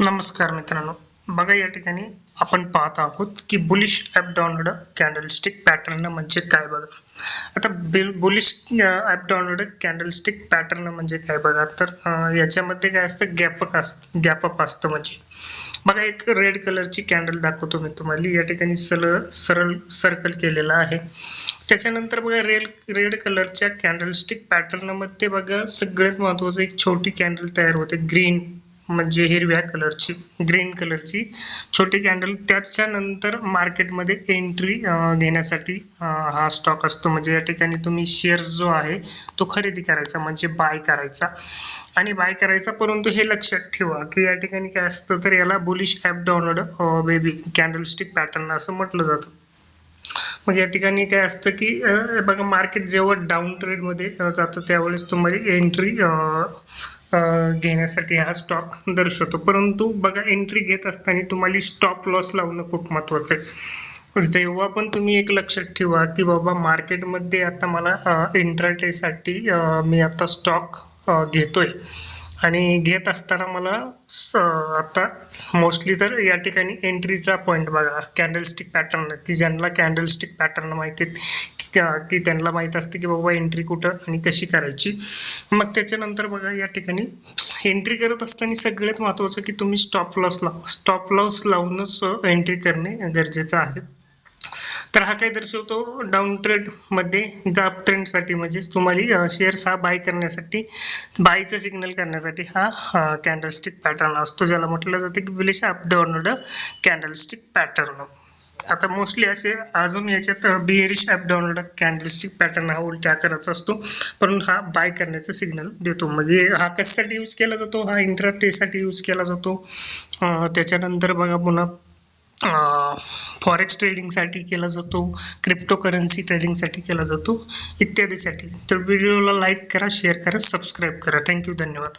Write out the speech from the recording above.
नमस्कार मित्रांनो. बघा या ठिकाणी आपण पाहत आहोत की bullish app download candlestick pattern म्हणजे काय बघा? आता bill bullish app download candlestick pattern म्हणजे काय बघा? तर याच्यामध्ये काय असतं? गॅपअप असतं गॅपअप असतं म्हणजे. बघा एक रेड कलरची कॅन्डल दाखवतो मी तुम्हाला. या ठिकाणी सरळ सरळ सर्कल केलेला आहे. त्याच्यानंतर बघा रेड रेड कलरच्या कॅन्डलस्टिक पॅटर्नमध्ये बघा सगळ्यात महत्त्वाचं एक छोटी कॅन्डल तयार होते. ग्रीन म्हणजे हिरव्या कलरची ग्रीन कलरची छोटी कॅन्डल त्याच्यानंतर मार्केटमध्ये एंट्री घेण्यासाठी हा स्टॉक असतो. म्हणजे या ठिकाणी तुम्ही शेअर्स जो आहे तो खरेदी करायचा म्हणजे बाय करायचा. आणि बाय करायचा परंतु हे लक्षात ठेवा की या ठिकाणी काय असतं तर याला bullish app download baby candlestick pattern असं म्हटलं जातं. मग या ठिकाणी काय असतं की बघा मार्केट जेव्हा डाऊन ट्रेडमध्ये जातं त्यावेळेस तुम्हाला एंट्री घेण्यासाठी हा स्टॉक दर्शवतो. परंतु बघा एंट्री घेत असताना तुम्हाला स्टॉप लॉस लावणं खूप महत्त्वाचं आहे. जेव्हा पण तुम्ही एक लक्षात ठेवा की बाबा मार्केटमध्ये आता मला इंट्राटेसाठी मी आता स्टॉक घेतोय. आणि घेत असताना मला आता मोस्टली तर या ठिकाणी एंट्रीचा पॉईंट बघा. कॅन्डलस्टिक पॅटर्न की ज्यांना कॅन्डलस्टिक पॅटर्न माहिती आहेत की त्या- की त्यांना माहीत असते की बाबा एंट्री कुठं आणि कशी करायची. मग त्याच्यानंतर बघा या ठिकाणी एंट्री करत असताना सगळ्यात महत्त्वाचं की तुम्ही स्टॉप लॉस लावा स्टॉप लॉस लावूनच एंट्री करणे गरजेचं आहे. तर हा काय दर्शवतो डाऊन ट्रेडमध्ये जाप ट्रेंडसाठी म्हणजेच तुम्हाला शेअर्स हा बाय करण्यासाठी बायचं सिग्नल करण्यासाठी हा कॅन्डलस्टिक पॅटर्न असतो ज्याला म्हटलं जातं की विलेश अप डाऊन कॅन्डलस्टिक पॅटर्न आता मोस्टली असे अजून याच्यात bearish app download candlestick pattern हा उलट्या आकाराचा असतो परंतु हा बाय करण्याचा सिग्नल देतो. म्हणजे हा कशासाठी यूज केला जातो? हा इंट्राटेसाठी यूज केला जातो. त्याच्यानंतर बघा पुन्हा फॉरेक्स ट्रेडिंगसाठी केला जातो क्रिप्टो करन्सी ट्रेडिंगसाठी केला जातो इत्यादीसाठी. तर व्हिडिओला लाईक करा शेअर करा सबस्क्राईब करा. थँक्यू धन्यवाद.